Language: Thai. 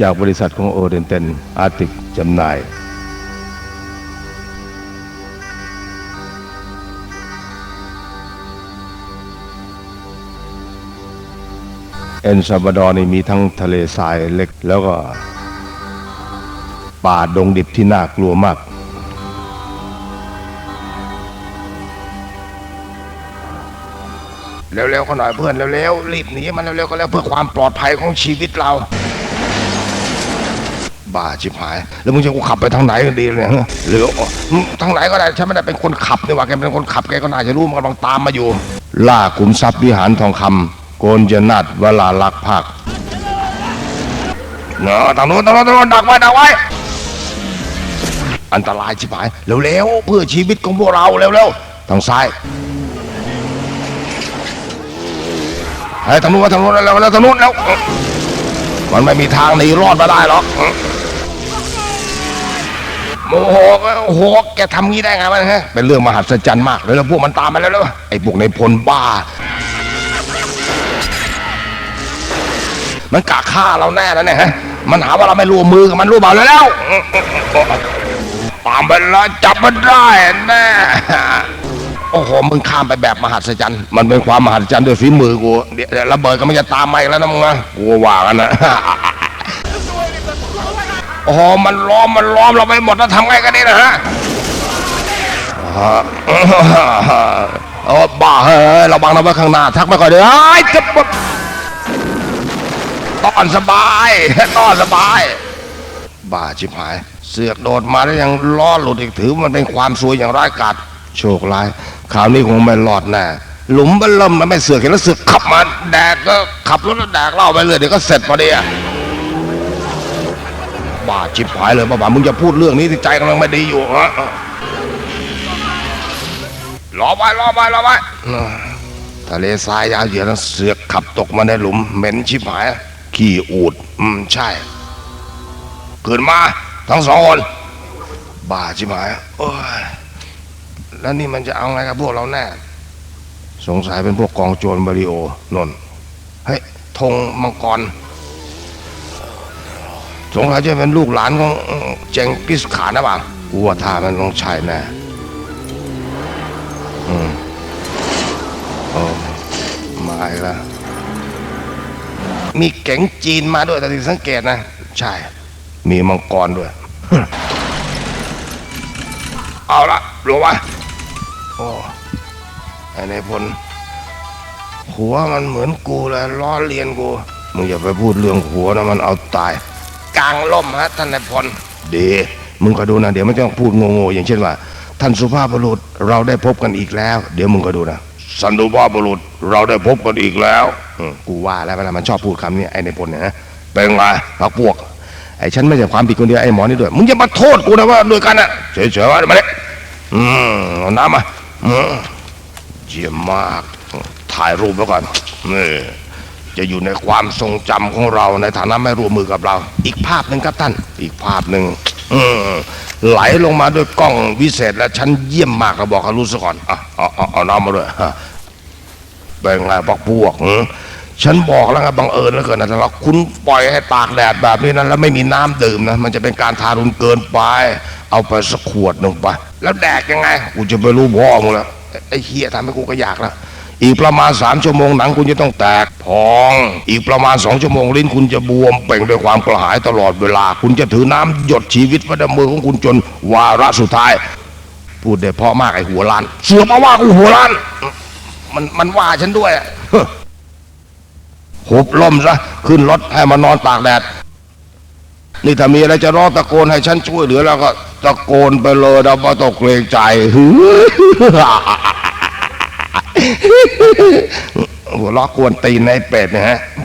จากบริษัทของโอเดนเตนอาร์ติกจำหน่าย เอ็นซาบาดอนี่มีทั้งทะเลทรายเล็กแล้วก็ป่าดงดิบที่น่ากลัวมาก เร็วๆก็หน่อยเพื่อนเร็วๆรีบหนีมันเร็วๆก็แล้วเพื่อความปลอดภัยของชีวิตเรา บ้าชิบหาย แล้วมึงจะกูขับไปทางไหนกันดีเนี่ยฮะหรือทางไหนก็ได้ฉันไม่ได้เป็นคนขับนี่หว่าแกเป็นคนขับแกก็น่าจะรู้มันกำลังตามมาอยู่ ล่าขุมทรัพย์วิหารทองคำโกนจนาดวลาลักษณ์ภาคเนอะทางโน้นทางโน้นทางโน้นดักไว้ดักไว้อันตรายชิบหายเร็วๆเพื่อชีวิตของพวกเราเร็วๆทางซ้าย ไอ้ทางโน้นทางโน้นแล้วแล้วทางโน้นแล้วมันไม่มีทางหนีรอดมาได้หรอกโมโหโอ้โหแกทำงี้ได้ไงวะฮะเป็นเรื่องมหัศจรรย์มากเลยแล้วพวกมันตามมาแล้วแล้วไอ้พวกในพลบ้า มันกะฆ่าเราแน่แล้วเนี่ยฮะมันหาว่าเราไม่ร่วมมือกับมันรู้เปล่าแล้วแล้วตามไปแล้วจับมันได้แน่ โอ้โหมึงข้ามไปแบบมหัศจรรย์มันเป็นความมหัศจรรย์ด้วยฝีมือกูเดี๋ยวระเบิดก็ไมันจะตามมาอีกแล้วนะมึงนะกูว่ากันนะโอ้โหมันล้อมมันล้อมเราไปหมดแล้วทำไงกันนี่นะฮะโอ้บ้าเฮ้ยเราบังนะไว้ข้างหน้าทักไม่ค่อยเด้อไอ้จะบต้อนสบายต้อนสบายบ้าชิบหาย เสือกโดดมาแล้วยังล้อหลุดอีกถือมันเป็นความซวยอย่างร้ายกาจ โชคร้ายคราวนี้คงไม่รอดแน่หลุมบันลมมันไม่เสือกเห็นแล้วเสือกขับมาแดกก็ขับรถแล้วแดกเล่าไปเลยเดี๋ยวก็เสร็จพอดีอะบ้าชิบหายเลยบ้าๆมึงจะพูดเรื่องนี้ที่ใจกำลังไม่ดีอยู่ฮะรอไว้รอไว้รอไว้ทะเลทรายยาวเหยียดเสือกขับตกมาในหลุมเหม็นชิบหายขี้อูดอืมใช่ขึ้นมาทั้งสองคนบ้าชิบหายโอ้ย แล้วนี่มันจะเอาไงกับพวกเราแน่สงสัยเป็นพวกกองโจรบริโอนนท์เฮ้ยธงมังกร สงสัยจะเป็นลูกหลานของเจงกิสขานนะเปล่ากูว่าท่ามันต้องใช่แน่อืมโอ้มาอีกแล้วมีเก๋งจีนมาด้วยแต่ที่สังเกตนะ ใช่ มีมังกรด้วย เอาละรู้วะ โอ้ไอ้นายพลหัวมันเหมือนกูเลยล้อเลียนกูมึงอย่าไปพูดเรื่องหัวนะมันเอาตายกลางล่มฮะท่านนายพลดีมึงก็ดูนะเดี๋ยวมันจะพูดโง่ๆอย่างเช่นว่า ท่านสุภาพบุรุษเราได้พบกันอีกแล้ว เดี๋ยวมึงก็ดูนะสันตุภาพบุรุษเราได้พบกันอีกแล้วอืมกูว่าแล้วเวลามันชอบพูดคำนี้ไอ้ในพลเนี่ยนะเป็นไงพักพวกไอ้ฉันไม่ใช่ความผิดคนเดียวไอ้หมอนี่ด้วยมึงจะมาโทษกูนะว่าด้วยกันนะเฉยๆว่ามาเนี่ยอืมเอาน้ำมาอืม เยี่ยมมาก ถ่ายรูปไว้ก่อนนี่จะอยู่ในความทรงจำของเราในฐานะไม่ร่วมมือกับเรา อีกภาพหนึ่งครับท่าน อีกภาพหนึ่งไหลลงมาด้วยกล้องวิเศษและฉันเยี่ยมมากเราบอกเขารู้ซะก่อนอะเอาเอาเอาน้ำมาด้วยเป็นไงบักพวกอ ฉันบอกแล้วไงบังเอิญเหลือเกินนะแต่เราคุณปล่อยให้ตากแดดแบบนี้นะแล้วไม่มีน้ำดื่มนะมันจะเป็นการทารุณเกินไป เอาไปสักขวดหนึ่งไป แล้วแดกยังไงกูจะไปรู้พ่อมึงแล้วไอ้เฮียทำให้กูก็อยากแล้วอีกประมาณสามชั่วโมงหนังคุณจะต้องแตกพอง อีกประมาณสองชั่วโมงลิ้นคุณจะบวมเป่งด้วยความกระหายตลอดเวลา คุณจะถือน้ำหยดชีวิตไว้ในมือของคุณจนวาระสุดท้าย พูดได้เพราะมากไอ้หัวล้าน เสือมาว่ากูหัวล้าน มันมันว่าฉันด้วย หุบล่มซะขึ้นรถให้มานอนตากแดดนี่ถ้ามีอะไรจะร้องตะโกนให้ฉันช่วยเหลือแล้วก็ตะโกนไปเลยนะว่าต้องเกรงใจหัวล้อกวนตีนในเป็ดนะฮะ